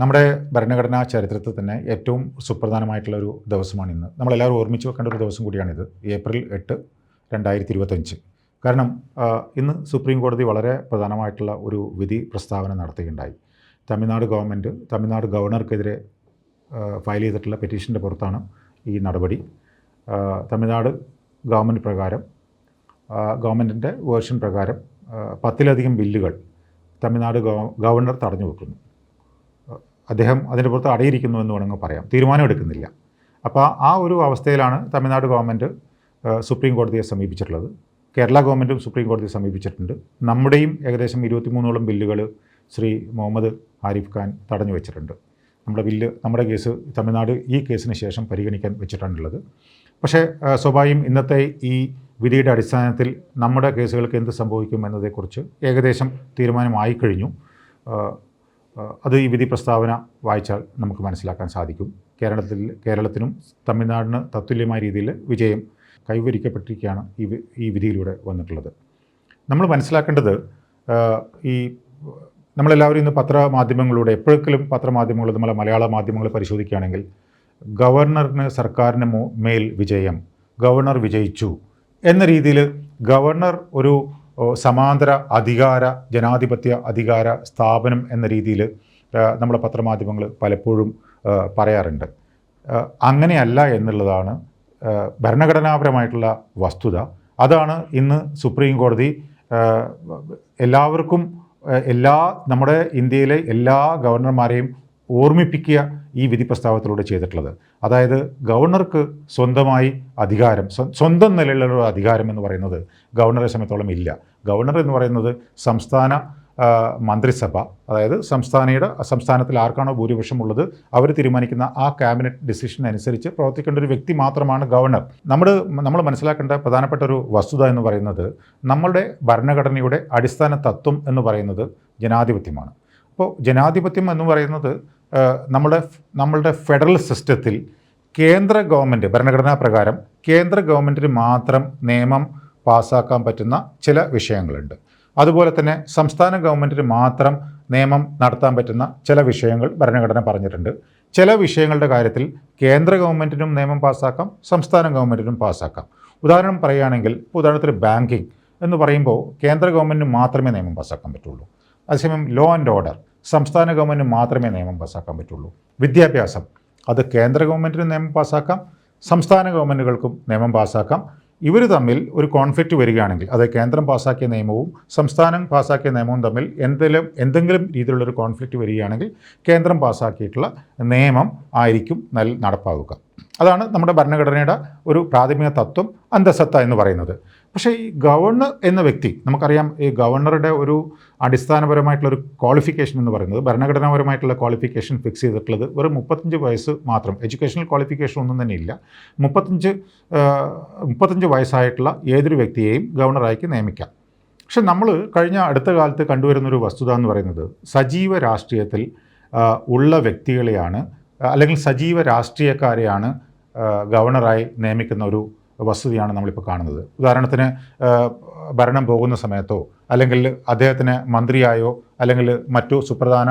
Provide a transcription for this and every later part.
നമ്മുടെ ഭരണഘടനാ ചരിത്രത്തിൽ തന്നെ ഏറ്റവും സുപ്രധാനമായിട്ടുള്ള ഒരു ദിവസമാണ് ഇന്ന്. നമ്മളെല്ലാവരും ഓർമ്മിച്ച് വെക്കേണ്ട ഒരു ദിവസം കൂടിയാണിത് ഏപ്രിൽ എട്ട് രണ്ടായിരത്തി ഇരുപത്തഞ്ച് കാരണം ഇന്ന് സുപ്രീം കോടതി വളരെ പ്രധാനമായിട്ടുള്ള ഒരു വിധി പ്രസ്താവന നടത്തുകയുണ്ടായി. തമിഴ്നാട് ഗവൺമെന്റ് തമിഴ്നാട് ഗവർണർക്കെതിരെ ഫയൽ ചെയ്തിട്ടുള്ള പെറ്റീഷന്റെ പുറത്താണ് ഈ നടപടി. തമിഴ്നാട് ഗവൺമെന്റ് പ്രകാരം ഗവൺമെന്റിന്റെ വേർഷൻ പ്രകാരം പത്തിലധികം ബില്ലുകൾ തമിഴ്നാട് ഗവർണർ തടഞ്ഞു വെക്കുന്നു അദ്ദേഹം അതിന്റെ പുറത്ത് അടയിരിക്കുന്നു എന്ന് വേണമെങ്കിൽ പറയാം. തീരുമാനമെടുക്കുന്നില്ല അപ്പോൾ ആ ഒരു അവസ്ഥയിലാണ് തമിഴ്നാട് ഗവൺമെന്റ് സുപ്രീം കോടതിയെ സമീപിച്ചിട്ടുള്ളത്. കേരള ഗവൺമെന്റും സുപ്രീം കോടതിയെ സമീപിച്ചിട്ടുണ്ട്. നമ്മുടെയും ഏകദേശം ഇരുപത്തിമൂന്നോളം ബില്ലുകൾ ശ്രീ മുഹമ്മദ് ആരിഫ് ഖാൻ തടഞ്ഞു വെച്ചിട്ടുണ്ട്. നമ്മുടെ ബില്ല് നമ്മുടെ കേസ് തമിഴ്നാട് ഈ കേസിന് ശേഷം പരിഗണിക്കാൻ വെച്ചിട്ടാണുള്ളത് പക്ഷേ സ്വഭാവം ഇന്നത്തെ ഈ വിധിയുടെ അടിസ്ഥാനത്തിൽ നമ്മുടെ കേസുകൾക്ക് എന്ത് സംഭവിക്കും എന്നതേക്കുറിച്ച് ഏകദേശം തീരുമാനമായി കഴിഞ്ഞു. അത് ഈ വിധി പ്രസ്താവന വായിച്ചാൽ നമുക്ക് മനസ്സിലാക്കാൻ സാധിക്കും. കേരളത്തിൽ കേരളത്തിനും തമിഴ്നാടിന് തത്തുല്യമായ രീതിയിൽ വിജയം കൈവരിക്കപ്പെട്ടിരിക്കുകയാണ് ഈ ഈ വിധിയിലൂടെ വന്നിട്ടുള്ളത്. നമ്മൾ മനസ്സിലാക്കേണ്ടത് ഈ നമ്മളെല്ലാവരും ഇന്ന് പത്രമാധ്യമങ്ങളിലൂടെ എപ്പോഴെങ്കിലും പത്രമാധ്യമങ്ങൾ നമ്മളെ മലയാള മാധ്യമങ്ങൾ പരിശോധിക്കുകയാണെങ്കിൽ ഗവർണറിന് സർക്കാരിന് മേൽ വിജയം ഗവർണർ വിജയിച്ചു എന്ന രീതിയിൽ ഗവർണർ ഒരു സമാന്തര അധികാര ജനാധിപത്യ അധികാര സ്ഥാപനം എന്ന രീതിയിൽ നമ്മുടെ പത്രമാധ്യമങ്ങൾ പലപ്പോഴും പറയാറുണ്ട്. അങ്ങനെയല്ല എന്നുള്ളതാണ് ഭരണഘടനാപരമായിട്ടുള്ള വസ്തുത. അതാണ് ഇന്ന് സുപ്രീം കോടതി എല്ലാവർക്കും എല്ലാ നമ്മുടെ ഇന്ത്യയിലെ എല്ലാ ഗവർണർമാരെയും ഓർമ്മിപ്പിക്കുക ഈ വിധി പ്രസ്താവത്തിലൂടെ ചെയ്തിട്ടുള്ളത്. അതായത് ഗവർണർക്ക് സ്വന്തമായി അധികാരം സ്വന്തം നിലയിലുള്ള അധികാരം എന്ന് പറയുന്നത് ഗവർണറെ സംബന്ധിച്ചോളം ഇല്ല. ഗവർണർ എന്ന് പറയുന്നത് സംസ്ഥാന മന്ത്രിസഭ അതായത് സംസ്ഥാനയുടെ സംസ്ഥാനത്തിൽ ആർക്കാണോ ഭൂരിപക്ഷം ഉള്ളത് അവർ തീരുമാനിക്കുന്ന ആ ക്യാബിനറ്റ് ഡിസിഷൻ അനുസരിച്ച് പ്രവർത്തിക്കേണ്ട ഒരു വ്യക്തി മാത്രമാണ് ഗവർണർ. നമ്മൾ നമ്മൾ മനസ്സിലാക്കേണ്ട പ്രധാനപ്പെട്ട ഒരു വസ്തുത എന്ന് പറയുന്നത് നമ്മളുടെ ഭരണഘടനയുടെ അടിസ്ഥാന തത്വം എന്ന് പറയുന്നത് ജനാധിപത്യമാണ്. അപ്പോൾ ജനാധിപത്യം എന്ന് പറയുന്നത് നമ്മുടെ നമ്മളുടെ ഫെഡറൽ സിസ്റ്റത്തിൽ കേന്ദ്ര ഗവൺമെന്റ് ഭരണഘടനാ പ്രകാരം കേന്ദ്ര ഗവൺമെന്റിന് മാത്രം നിയമം പാസ്സാക്കാൻ പറ്റുന്ന ചില വിഷയങ്ങളുണ്ട്. അതുപോലെ തന്നെ സംസ്ഥാന ഗവൺമെന്റിന് മാത്രം നിയമം നടത്താൻ പറ്റുന്ന ചില വിഷയങ്ങൾ ഭരണഘടന പറഞ്ഞിട്ടുണ്ട്. ചില വിഷയങ്ങളുടെ കാര്യത്തിൽ കേന്ദ്ര ഗവൺമെന്റിനും നിയമം പാസ്സാക്കാം സംസ്ഥാന ഗവൺമെന്റിനും പാസ്സാക്കാം ഉദാഹരണം പറയുകയാണെങ്കിൽ ഉദാഹരണത്തിന് ബാങ്കിങ് എന്ന് പറയുമ്പോൾ കേന്ദ്ര ഗവൺമെന്റിന് മാത്രമേ നിയമം പാസ്സാക്കാൻ പറ്റുള്ളൂ. അതേസമയം ലോ ആൻഡ് ഓർഡർ സംസ്ഥാന ഗവൺമെന്റിന് മാത്രമേ നിയമം പാസ്സാക്കാൻ പറ്റുള്ളൂ. വിദ്യാഭ്യാസം അത് കേന്ദ്ര ഗവൺമെന്റിന് നിയമം പാസ്സാക്കാം സംസ്ഥാന ഗവൺമെന്റുകൾക്കും നിയമം പാസ്സാക്കാം ഇവർ തമ്മിൽ ഒരു കോൺഫ്ലിക്റ്റ് വരികയാണെങ്കിൽ അത് കേന്ദ്രം പാസ്സാക്കിയ നിയമവും സംസ്ഥാനം പാസ്സാക്കിയ നിയമവും തമ്മിൽ എന്തെങ്കിലും എന്തെങ്കിലും രീതിയിലുള്ളൊരു കോൺഫ്ലിക്റ്റ് വരികയാണെങ്കിൽ കേന്ദ്രം പാസ്സാക്കിയിട്ടുള്ള നിയമം ആയിരിക്കും നൽ നടപ്പാവുക അതാണ് നമ്മുടെ ഭരണഘടനയുടെ ഒരു പ്രാഥമിക തത്വം അന്തസത്ത എന്ന് പറയുന്നത്. പക്ഷേ ഈ ഗവർണർ എന്ന വ്യക്തി നമുക്കറിയാം ഈ ഗവർണറുടെ ഒരു അടിസ്ഥാനപരമായിട്ടുള്ള ഒരു ക്വാളിഫിക്കേഷൻ എന്ന് പറയുന്നത് ഭരണഘടനാപരമായിട്ടുള്ള ക്വാളിഫിക്കേഷൻ ഫിക്സ് ചെയ്തിട്ടുള്ളത് വെറും മുപ്പത്തഞ്ച് വയസ്സ് മാത്രം എഡ്യൂക്കേഷണൽ ക്വാളിഫിക്കേഷൻ ഒന്നും തന്നെ ഇല്ല. മുപ്പത്തഞ്ച് മുപ്പത്തഞ്ച് വയസ്സായിട്ടുള്ള ഏതൊരു വ്യക്തിയെയും ഗവർണറായിക്ക് നിയമിക്കാം. പക്ഷെ നമ്മൾ കഴിഞ്ഞ അടുത്ത കാലത്ത് കണ്ടുവരുന്നൊരു വസ്തുത എന്ന് പറയുന്നത് സജീവ രാഷ്ട്രീയത്തിൽ ഉള്ള വ്യക്തികളെയാണ് അല്ലെങ്കിൽ സജീവ രാഷ്ട്രീയക്കാരെയാണ് ഗവർണറായി നിയമിക്കുന്ന ഒരു വസ്തുതയാണ് നമ്മളിപ്പോൾ കാണുന്നത്. ഉദാഹരണത്തിന് ഭരണം പോകുന്ന സമയത്തോ അല്ലെങ്കിൽ അദ്ദേഹത്തിന് മന്ത്രിയായോ അല്ലെങ്കിൽ മറ്റു സുപ്രധാന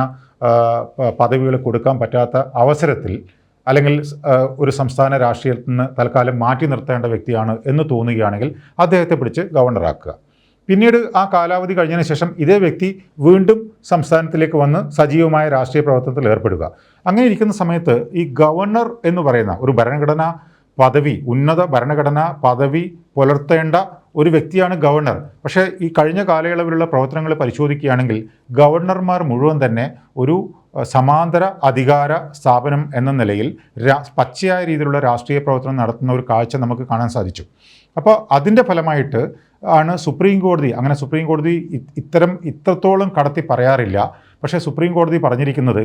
പദവികൾ കൊടുക്കാൻ പറ്റാത്ത അവസരത്തിൽ അല്ലെങ്കിൽ ഒരു സംസ്ഥാന രാഷ്ട്രീയത്തിൽ നിന്ന് തൽക്കാലം മാറ്റി നിർത്തേണ്ട വ്യക്തിയാണ് എന്ന് തോന്നുകയാണെങ്കിൽ അദ്ദേഹത്തെ പിടിച്ച് ഗവർണറാക്കുക. പിന്നീട് ആ കാലാവധി കഴിഞ്ഞതിന് ശേഷം ഇതേ വ്യക്തി വീണ്ടും സംസ്ഥാനത്തിലേക്ക് വന്ന് സജീവമായ രാഷ്ട്രീയ പ്രവർത്തനത്തിൽ ഏർപ്പെടുക. അങ്ങനെ ഇരിക്കുന്ന സമയത്ത് ഈ ഗവർണർ എന്ന് പറയുന്ന ഒരു ഭരണഘടനാ പദവി ഉന്നത ഭരണഘടനാ പദവി പുലർത്തേണ്ട ഒരു വ്യക്തിയാണ് ഗവർണർ. പക്ഷേ ഈ കഴിഞ്ഞ കാലയളവിലുള്ള പ്രവർത്തനങ്ങൾ പരിശോധിക്കുകയാണെങ്കിൽ ഗവർണർമാർ മുഴുവൻ തന്നെ ഒരു സമാന്തര അധികാര സ്ഥാപനം എന്ന നിലയിൽ പച്ചയായ രീതിയിലുള്ള രാഷ്ട്രീയ പ്രവർത്തനം നടത്തുന്ന ഒരു കാഴ്ച നമുക്ക് കാണാൻ സാധിച്ചു. അപ്പോൾ അതിന്റെ ഫലമായിട്ട് ആണ് സുപ്രീം കോടതി അങ്ങനെ സുപ്രീം കോടതി ഇത്തരം ഇത്രത്തോളം കടത്തി പറയാറില്ല. പക്ഷേ സുപ്രീം കോടതി പറഞ്ഞിരിക്കുന്നത്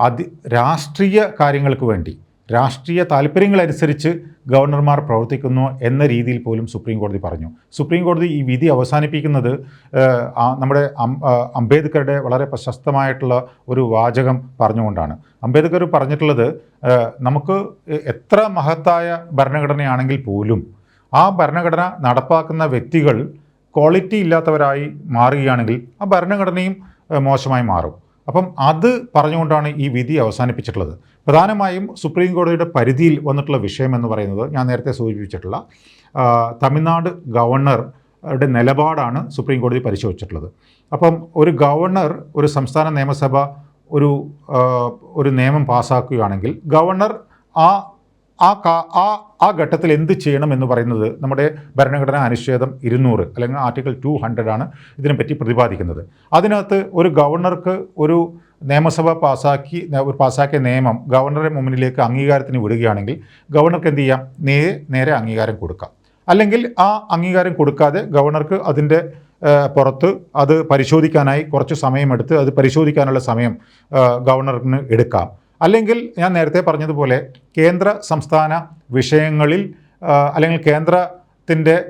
അതി രാഷ്ട്രീയ കാര്യങ്ങൾക്ക് വേണ്ടി രാഷ്ട്രീയ താല്പര്യങ്ങളനുസരിച്ച് ഗവർണർമാർ പ്രവർത്തിക്കുന്നു എന്ന രീതിയിൽ പോലും സുപ്രീം കോടതി പറഞ്ഞു. സുപ്രീം കോടതി ഈ വിധി അവസാനിപ്പിക്കുന്നത് നമ്മുടെ അംബേദ്കറുടെ വളരെ പ്രശസ്തമായിട്ടുള്ള ഒരു വാചകം പറഞ്ഞുകൊണ്ടാണ്. അംബേദ്കർ പറഞ്ഞിട്ടുള്ളത് നമുക്ക് എത്ര മഹത്തായ ഭരണഘടനയാണെങ്കിൽ പോലും ആ ഭരണഘടന നടപ്പാക്കുന്ന വ്യക്തികൾ ക്വാളിറ്റി ഇല്ലാത്തവരായി മാറുകയാണെങ്കിൽ ആ ഭരണഘടനയും മോശമായി മാറും. അപ്പം അത് പറഞ്ഞുകൊണ്ടാണ് ഈ വിധി അവസാനിപ്പിച്ചിട്ടുള്ളത്. പ്രധാനമായും സുപ്രീം കോടതിയുടെ പരിധിയിൽ വന്നിട്ടുള്ള വിഷയം എന്ന് പറയുന്നത് ഞാൻ നേരത്തെ സൂചിപ്പിച്ചിട്ടുള്ള തമിഴ്നാട് തമിഴ്നാട് ഗവർണറുടെ നിലപാടാണ് സുപ്രീം കോടതി പരിശോധിച്ചിട്ടുള്ളത്. അപ്പം ഒരു ഗവർണർ ഒരു സംസ്ഥാന നിയമസഭ ഒരു ഒരു നിയമം പാസ്സാക്കുകയാണെങ്കിൽ ഗവർണർ ആ ആ കാ- ആ ആ ഘട്ടത്തിൽ എന്ത് ചെയ്യണം എന്ന് പറയുന്നത് നമ്മുടെ ഭരണഘടനാ അനുച്ഛേദം ഇരുന്നൂറ് അല്ലെങ്കിൽ ആർട്ടിക്കിൾ ടു ഹൺഡ്രഡ് ആണ് ഇതിനെപ്പറ്റി പ്രതിപാദിക്കുന്നത്. അതിനകത്ത് ഒരു ഗവർണർക്ക് ഒരു നിയമസഭ പാസാക്കി പാസാക്കിയ നിയമം ഗവർണറുടെ മുന്നിലേക്ക് അംഗീകാരത്തിന് വിടുകയാണെങ്കിൽ ഗവർണർക്ക് എന്ത് ചെയ്യാം? നേരെ നേരെ അംഗീകാരം കൊടുക്കാം. അല്ലെങ്കിൽ ആ അംഗീകാരം കൊടുക്കാതെ ഗവർണർക്ക് അതിന്റെ പുറത്ത് അത് പരിശോധിക്കാനായി കുറച്ച് സമയമെടുത്ത് അത് പരിശോധിക്കാനുള്ള സമയം ഗവർണറിന് എടുക്കാം. അല്ലെങ്കിൽ ഞാൻ നേരത്തെ പറഞ്ഞതുപോലെ കേന്ദ്ര സംസ്ഥാന വിഷയങ്ങളിൽ അല്ലെങ്കിൽ കേന്ദ്രത്തിന്റെ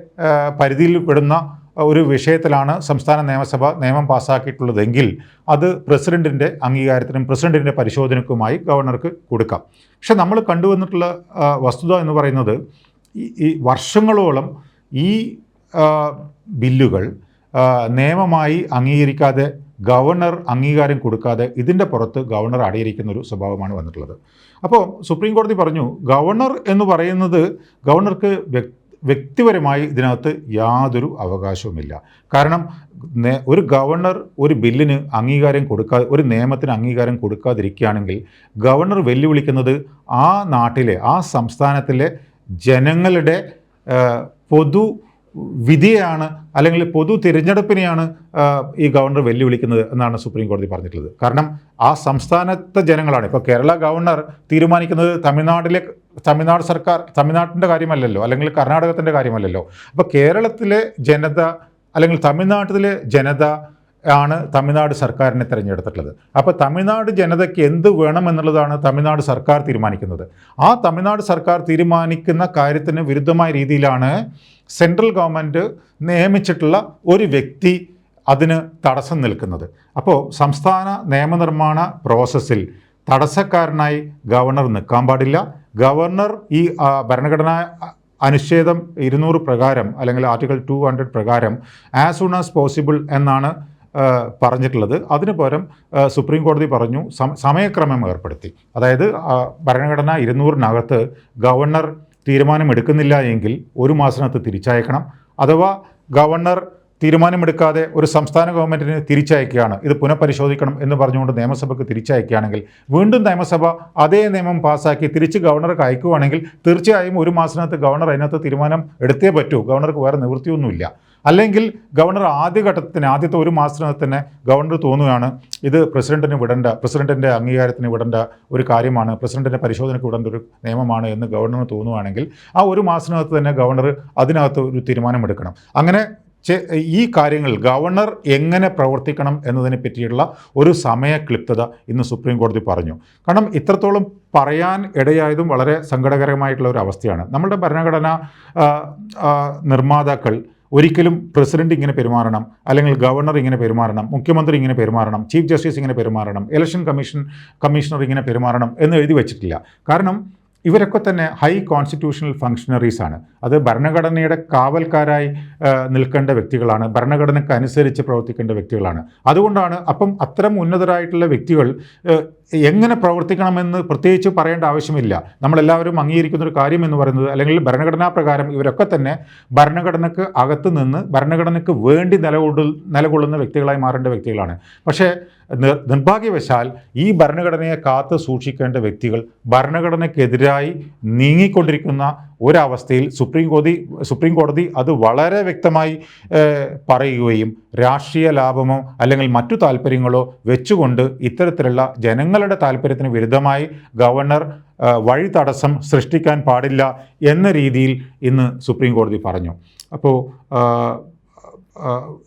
പരിധിയിൽ പെടുന്ന ഒരു വിഷയത്തിലാണ് സംസ്ഥാന നിയമസഭ നിയമം പാസ്സാക്കിയിട്ടുള്ളതെങ്കിൽ അത് പ്രസിഡന്റിന്റെ അംഗീകാരത്തിനും പ്രസിഡന്റിന്റെ പരിശോധനയ്ക്കുമായി ഗവർണർക്ക് കൊടുക്കാം. പക്ഷെ നമ്മൾ കണ്ടുവന്നിട്ടുള്ള വസ്തുത എന്ന് പറയുന്നത് ഈ വർഷങ്ങളോളം ഈ ബില്ലുകൾ നിയമമായി അംഗീകരിക്കാതെ ഗവർണർ അംഗീകാരം കൊടുക്കാതെ ഇതിന്റെ പുറത്ത് ഗവർണർ അടിയിരിക്കുന്ന ഒരു സ്വഭാവമാണ് വന്നിട്ടുള്ളത്. അപ്പോൾ സുപ്രീം കോടതി പറഞ്ഞു ഗവർണർ എന്ന് പറയുന്നത് ഗവർണർക്ക് വ്യക് വ്യക്തിപരമായി ഇതിനകത്ത് യാതൊരു അവകാശവുമില്ല. കാരണം ഒരു ഗവർണർ ഒരു ബില്ലിന് അംഗീകാരം കൊടുക്കാതെ ഒരു നിയമത്തിന് അംഗീകാരം കൊടുക്കാതിരിക്കുകയാണെങ്കിൽ ഗവർണർ വെല്ലുവിളിക്കുന്നത് ആ നാട്ടിലെ ആ സംസ്ഥാനത്തിലെ ജനങ്ങളുടെ പൊതു വിധിയെയാണ് അല്ലെങ്കിൽ പൊതു തിരഞ്ഞെടുപ്പിനെയാണ് ഈ ഗവർണർ വെല്ലുവിളിക്കുന്നത് എന്നാണ് സുപ്രീം കോടതി പറഞ്ഞിട്ടുള്ളത്. കാരണം ആ സംസ്ഥാനത്തെ ജനങ്ങളാണ്. ഇപ്പോൾ കേരള ഗവർണർ തീരുമാനിക്കുന്നത് തമിഴ്നാട്ടിലെ തമിഴ്നാട് സർക്കാർ തമിഴ്നാട്ടിന്റെ കാര്യമല്ലല്ലോ അല്ലെങ്കിൽ കർണാടകത്തിന്റെ കാര്യമല്ലല്ലോ. അപ്പോൾ കേരളത്തിലെ ജനത അല്ലെങ്കിൽ തമിഴ്നാട്ടിലെ ജനത ആണ് തമിഴ്നാട് സർക്കാരിനെ തിരഞ്ഞെടുത്തിട്ടുള്ളത്. അപ്പോൾ തമിഴ്നാട് ജനതയ്ക്ക് എന്ത് വേണമെന്നുള്ളതാണ് തമിഴ്നാട് സർക്കാർ തീരുമാനിക്കുന്നത്. ആ തമിഴ്നാട് സർക്കാർ തീരുമാനിക്കുന്ന കാര്യത്തിന് വിരുദ്ധമായ രീതിയിലാണ് സെൻട്രൽ ഗവൺമെന്റ് നിയമിച്ചിട്ടുള്ള ഒരു വ്യക്തി അതിന് തടസ്സം നിൽക്കുന്നത്. അപ്പോൾ സംസ്ഥാന നിയമനിർമ്മാണ പ്രോസസ്സിൽ തടസ്സക്കാരനായി ഗവർണർ നിൽക്കാൻ പാടില്ല. ഗവർണർ ഈ ഭരണഘടനാ അനുച്ഛേദം ഇരുന്നൂറ് പ്രകാരം അല്ലെങ്കിൽ ആർട്ടിക്കിൾ ടു ഹൺഡ്രഡ് പ്രകാരം ആസ് സൂൺ ആസ് പോസിബിൾ എന്നാണ് പറഞ്ഞിട്ടുള്ളത്. അതിനു പകരം സുപ്രീം കോടതി പറഞ്ഞു സമയക്രമം ഏർപ്പെടുത്തി. അതായത് ഭരണഘടന ഇരുന്നൂറിനകത്ത് ഗവർണർ തീരുമാനമെടുക്കുന്നില്ല എങ്കിൽ ഒരു മാസത്തിനകത്ത് തിരിച്ചയക്കണം. അഥവാ ഗവർണർ തീരുമാനമെടുക്കാതെ ഒരു സംസ്ഥാന ഗവൺമെന്റിന് തിരിച്ചയക്കുകയാണ്. ഇത് പുനഃപരിശോധിക്കണം എന്ന് പറഞ്ഞുകൊണ്ട് നിയമസഭയ്ക്ക് തിരിച്ചയക്കുകയാണെങ്കിൽ വീണ്ടും നിയമസഭ അതേ നിയമം പാസ്സാക്കി തിരിച്ച് ഗവർണർക്ക് അയക്കുകയാണെങ്കിൽ തീർച്ചയായും ഒരു മാസത്തിനകത്ത് ഗവർണർ അതിനകത്ത് തീരുമാനം എടുത്തേ പറ്റൂ. ഗവർണർക്ക് വേറെ നിവൃത്തിയൊന്നുമില്ല. അല്ലെങ്കിൽ ഗവർണർ ആദ്യഘട്ടത്തിന് ആദ്യത്തെ ഒരു മാസത്തിനകത്ത് തന്നെ ഗവർണർ തോന്നുകയാണ് ഇത് പ്രസിഡന്റിന് വിടേണ്ട പ്രസിഡന്റിന്റെ അംഗീകാരത്തിന് വിടേണ്ട ഒരു കാര്യമാണ് പ്രസിഡന്റിന്റെ പരിശോധനയ്ക്ക് വിടേണ്ട ഒരു നിയമമാണ് എന്ന് ഗവർണറിന് തോന്നുകയാണെങ്കിൽ ആ ഒരു മാസത്തിനകത്ത് തന്നെ ഗവർണർ അതിനകത്ത് ഒരു തീരുമാനമെടുക്കണം. അങ്ങനെ ഈ കാര്യങ്ങൾ ഗവർണർ എങ്ങനെ പ്രവർത്തിക്കണം എന്നതിനെ പറ്റിയുള്ള ഒരു സമയ ക്ലിപ്തത ഇന്ന് സുപ്രീം കോടതി പറഞ്ഞു. കാരണം ഇത്രത്തോളം പറയാൻ ഇടയായതും വളരെ സങ്കടകരമായിട്ടുള്ള ഒരു അവസ്ഥയാണ്. നമ്മുടെ ഭരണഘടന നിർമ്മാതാക്കൾ ഒരിക്കലും പ്രസിഡന്റ് ഇങ്ങനെ പെരുമാറണം അല്ലെങ്കിൽ ഗവർണർ ഇങ്ങനെ പെരുമാറണം മുഖ്യമന്ത്രി ഇങ്ങനെ പെരുമാറണം ചീഫ് ജസ്റ്റിസ് ഇങ്ങനെ പെരുമാറണം ഇലക്ഷൻ കമ്മീഷൻ കമ്മീഷണർ ഇങ്ങനെ പെരുമാറണം എന്ന് എഴുതി വച്ചിട്ടില്ല. കാരണം ഇവരൊക്കെ തന്നെ ഹൈ കോൺസ്റ്റിറ്റ്യൂഷണൽ ഫങ്ഷണറീസ് ആണ്. അത് ഭരണഘടനയുടെ കാവൽക്കാരായി നിൽക്കേണ്ട വ്യക്തികളാണ്. ഭരണഘടനയ്ക്ക് അനുസരിച്ച് പ്രവർത്തിക്കേണ്ട വ്യക്തികളാണ്. അതുകൊണ്ടാണ് അപ്പം അത്തരം ഉന്നതരായിട്ടുള്ള വ്യക്തികൾ എങ്ങനെ പ്രവർത്തിക്കണമെന്ന് പ്രത്യേകിച്ച് പറയേണ്ട ആവശ്യമില്ല. നമ്മളെല്ലാവരും അംഗീകരിക്കുന്ന ഒരു കാര്യം എന്ന് പറയുന്നത് അല്ലെങ്കിൽ ഭരണഘടനാ പ്രകാരം ഇവരൊക്കെ തന്നെ ഭരണഘടനയ്ക്ക് അകത്ത് നിന്ന് ഭരണഘടനയ്ക്ക് വേണ്ടി നിലകൊള്ളു നിലകൊള്ളുന്ന വ്യക്തികളായി മാറേണ്ട വ്യക്തികളാണ്. പക്ഷേ നിർഭാഗ്യവശാൽ ഈ ഭരണഘടനയെ കാത്തു സൂക്ഷിക്കേണ്ട വ്യക്തികൾ ഭരണഘടനയ്ക്കെതിരായി നീങ്ങിക്കൊണ്ടിരിക്കുന്ന ഒരവസ്ഥയിൽ സുപ്രീം കോടതി സുപ്രീം കോടതി അത് വളരെ വ്യക്തമായി പറയുകയും രാഷ്ട്രീയ ലാഭമോ അല്ലെങ്കിൽ മറ്റു താല്പര്യങ്ങളോ വെച്ചുകൊണ്ട് ഇത്തരത്തിലുള്ള ജനങ്ങളുടെ താല്പര്യത്തിന് വിരുദ്ധമായി ഗവർണർ വഴി തടസ്സം സൃഷ്ടിക്കാൻ പാടില്ല എന്ന രീതിയിൽ ഇന്ന് സുപ്രീം കോടതി പറഞ്ഞു. അപ്പോൾ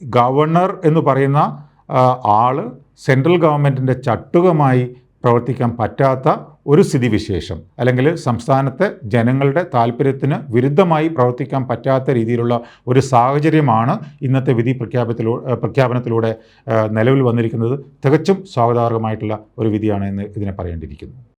ഗവർണർ എന്ന് പറയുന്ന ആ, ആൾ സെൻട്രൽ ഗവൺമെന്റിന്റെ ചട്ടുകമായി പ്രവർത്തിക്കാൻ പറ്റാത്ത ഒരു സ്ഥിതിവിശേഷം. അല്ലെങ്കിൽ സംസ്ഥാനത്തെ ജനങ്ങളുടെ താല്പര്യത്തിന് വിരുദ്ധമായി പ്രവർത്തിക്കാൻ പറ്റാത്ത രീതിയിലുള്ള ഒരു സാഹചര്യമാണ് ഇന്നത്തെ വിധി പ്രഖ്യാപനത്തിലൂ പ്രഖ്യാപനത്തിലൂടെ നിലവിൽ വന്നിരിക്കുന്നത്. തികച്ചും സ്വാഗതാർഹമായിട്ടുള്ള ഒരു വിധിയാണ് എന്ന് ഇതിനെ പറയേണ്ടിയിരിക്കുന്നു.